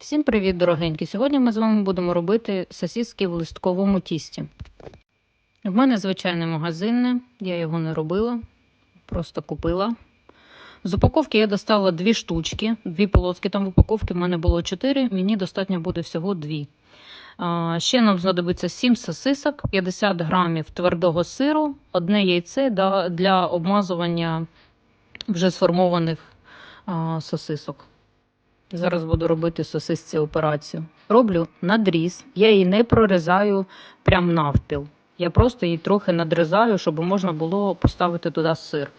Всім привіт, дорогенькі! Сьогодні ми з вами будемо робити сосиски в листковому тісті. В мене звичайне магазинне, я його не робила, просто купила. З упаковки я достала дві штучки, дві полоски. Там в упаковці в мене було чотири, мені достатньо буде всього дві. Ще нам знадобиться 7 сосисок, 50 грамів твердого сиру, одне яйце для обмазування вже сформованих сосисок. Зараз буду робити сосисці операцію. Роблю надріз. Я її не прорізаю прям навпіл. Я просто її трохи надрізаю, щоб можна було поставити туди сир.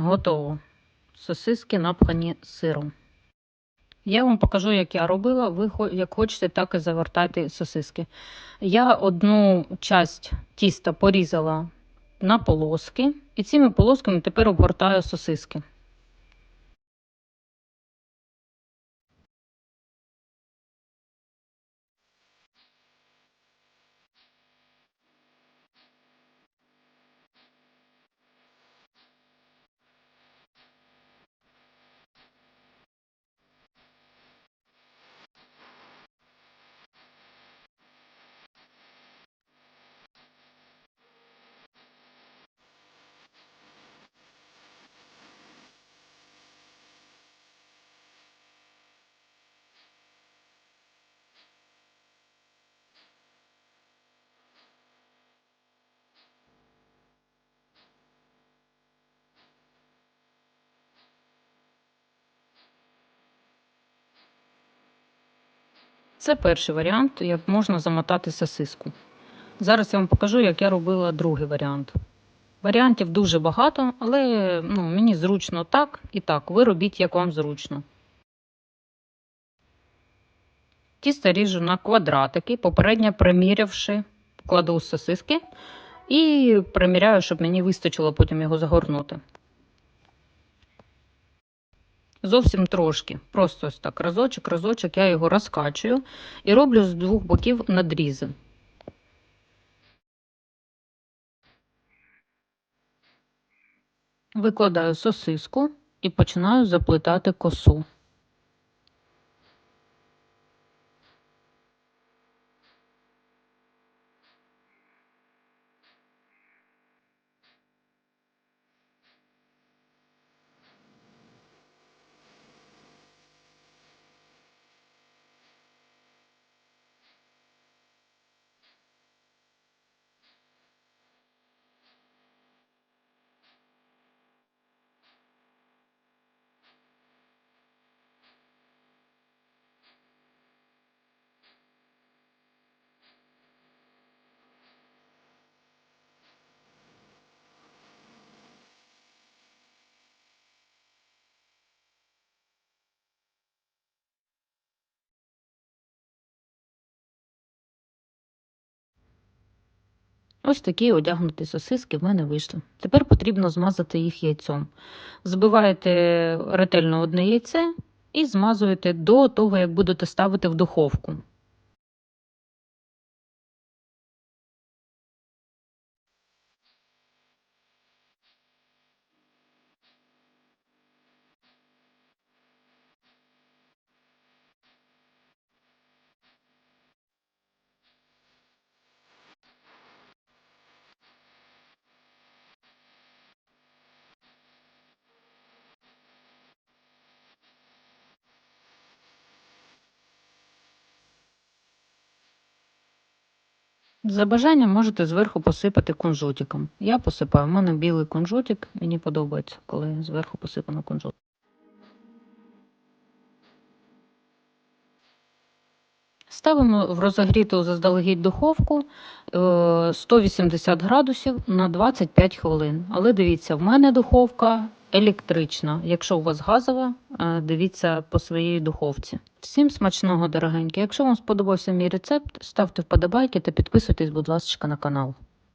Готово. Сосиски напхані сиром. Я вам покажу, як я робила. Ви як хочете, так і завертайте сосиски. Я одну часть тіста порізала на полоски, і цими полосками тепер обгортаю сосиски. Це перший варіант, як можна замотати сосиску. Зараз я вам покажу, як я робила другий варіант. Варіантів дуже багато, але ну, мені зручно так і так. Ви робіть, як вам зручно. Тісто ріжу на квадратики, попередньо примірявши, кладу сосиски і приміряю, щоб мені вистачило потім його загорнути. Зовсім трошки. Просто ось так разочок, разочок, я його розкачую і роблю з двох боків надрізи. Викладаю сосиску і починаю заплетати косу. Ось такі одягнуті сосиски в мене вийшли. Тепер потрібно змазати їх яйцом. Збиваєте ретельно одне яйце і змазуєте до того, як будете ставити в духовку. За бажанням можете зверху посипати кунжутиком. Я посипаю. У мене білий кунжутик, мені подобається, коли зверху посипано кунжут. Ставимо в розогріту заздалегідь духовку е, 180 градусів на 25 хвилин. Але дивіться, в мене духовка електрична. Якщо у вас газова, е, дивіться по своїй духовці. Всім смачного, дорогенькі. Якщо вам сподобався мій рецепт, ставте вподобайки та підписуйтесь, будь ласка, на канал.